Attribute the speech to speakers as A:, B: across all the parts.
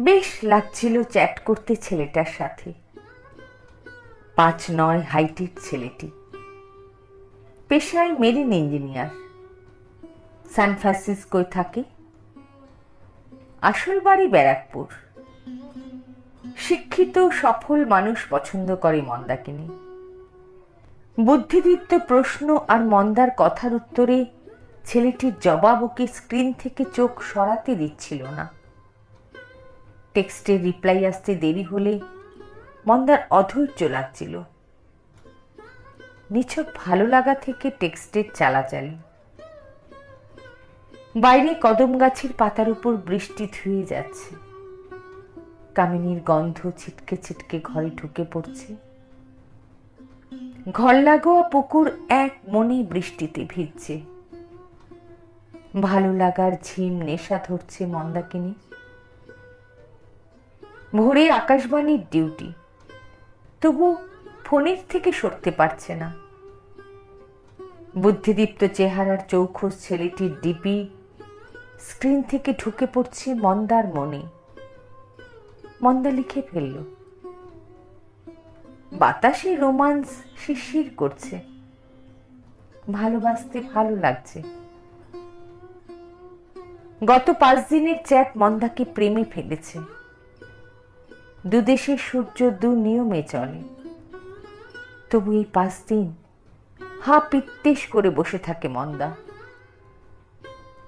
A: বেশ লাগছিল চ্যাট করতে ছেলেটার সাথে। পাঁচ নয় হাইটের ছেলেটি। পেশায় মেরিন ইঞ্জিনিয়ার। সান ফ্রান্সিসকোয় থাকে। আসল বাড়ি ব্যারাকপুর। শিক্ষিত, সফল মানুষ পছন্দ করে মন্দাকে নিয়ে বুদ্ধিদীপ্ত প্রশ্ন আর মন্দার কথার উত্তরে ছেলেটির জবাব ওকে স্ক্রিন থেকে চোখ সরাতে দিচ্ছিল না। টেক্সটের রিপ্লাই আসতে দেরি হলে মন্দার অধৈর্য লাগছিল। নিছক ভালো লাগা থেকে টেক্সটের চালাচালি। বাইরে কদম গাছের পাতার উপর বৃষ্টি ধুয়ে যাচ্ছে। কামিনীর গন্ধ ছিটকে ছিটকে ঘরে ঢুকে পড়ছে। ঘর লাগোয়া পুকুর এক মনে বৃষ্টিতে ভিজছে। ভালো লাগার ঝিম নেশা ধরছে মন্দাকিনী ভোরে আকাশবাণীর ডিউটি তবু ফোনের থেকে সরতে পারছে না। বুদ্ধিদীপ্ত চেহারার চৌখোস ছেলেটির ডিপি স্ক্রিন থেকে ঢুকে পড়ছে মন্দার মনে। মন্দা লিখে ফেলল, বাতাসে রোমান্স শিরশির করছে। ভালোবাসতে ভালো লাগছে। গত পাঁচ দিনের চ্যাট মন্দাকে প্রেমে ফেলেছে। দুদেশের সূর্য দু নিয়মে চলে। তবু এই পাঁচ দিন হা পিত্তেশ করে বসে থাকে মন্দা।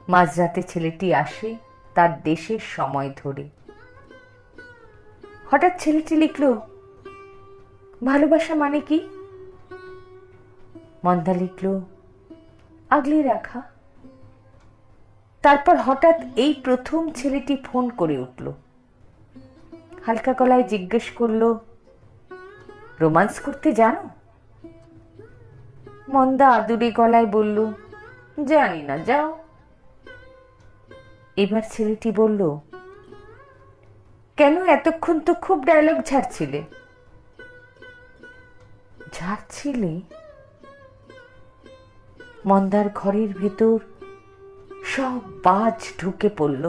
A: মাঝরাতে ছেলেটি আসে তার দেশের সময় ধরে। হঠাৎ ছেলেটি লিখল, ভালোবাসা মানে কি? মন্দা লিখল, আগলে রাখা। তারপর হঠাৎ এই প্রথম ছেলেটি ফোন করে উঠল। হালকা গলায় জিজ্ঞেস করল, রোমান্স করতে জানো? মন্দা আদুরে গলায় বলল, জানি না, যাও। এবার ছেলেটি বলল, কেন এতক্ষণ তো খুব ডায়লগ ঝাড়ছিলে? ঝাড়ছিলে? মন্দার ঘরের ভেতর সব বাজ ঢুকে পড়ল।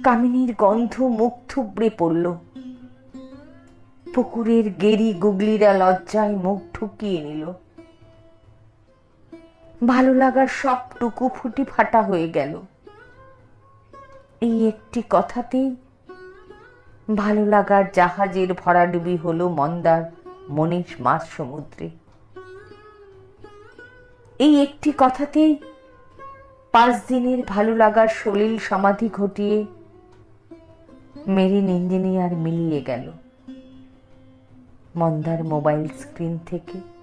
A: কামিনীর গন্ধ মুখ থুবড়ে পড়ল। পুকুরের গেরি গুগলিরা লজ্জায় মুখ ঠুকিয়ে নিল। ভালো লাগার সবটুকু ফুটি ফাটা হয়ে গেল। এই একটি কথাতেই ভালো লাগার জাহাজের ভরাডুবি হলো মন্দার মনীষ মাছ সমুদ্রে। এই একটি কথাতেই পাঁচ দিনের ভালো লাগার সলিল সমাধি ঘটিয়ে মেরিন ইঞ্জিনিয়ার মিলিয়ে গেল। মন্দার মোবাইল স্ক্রিন থেকে